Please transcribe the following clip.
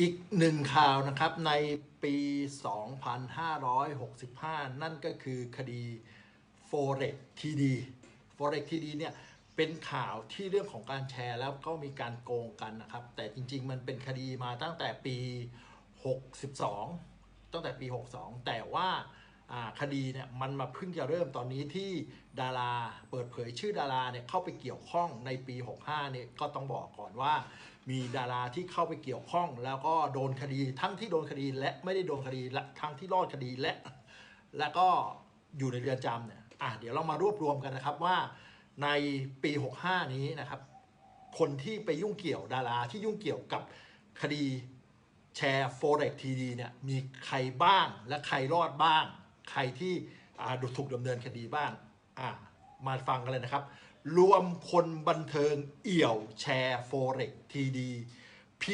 อีกหนึ่งข่าวนะครับในปี 2565 นั่นก็คือคดี Forex TD Forex TD เนี่ยเป็นข่าวที่เรื่องของการแชร์แล้วก็มีการโกงกันนะครับ แต่จริงๆ มันเป็นคดีมาตั้งแต่ปี 62 ตั้งแต่ปี 62 แต่ว่าอ่า คดีเนี่ยมันมาเพิ่งจะเริ่มตอนนี้ที่ดาราเปิดเผยชื่อดาราเนี่ยเข้าไปเกี่ยวข้องในปี 65เนี่ยก็ต้องบอกก่อนว่า มีดาราที่เข้าไปเกี่ยวข้อง แล้วก็โดนคดีทั้งที่โดนคดีและไม่ได้โดนคดีและทั้งที่รอดคดีและ และก็อยู่ในเรือนจำเนี่ยอะเดี๋ยวเรามารวบรวมกันนะครับว่าในปี 65 นี้นะครับ คนที่ไปยุ่งเกี่ยวดาราที่ยุ่งเกี่ยวกับคดีแชร์ Forex TD เนี่ยมีใครบ้างและใครรอดบ้าง ใครที่ถูกดำเนินคดีบ้างมาฟังกันเลยนะครับ รวมคนบันเทิงเอี่ยวแชร์ Forex TD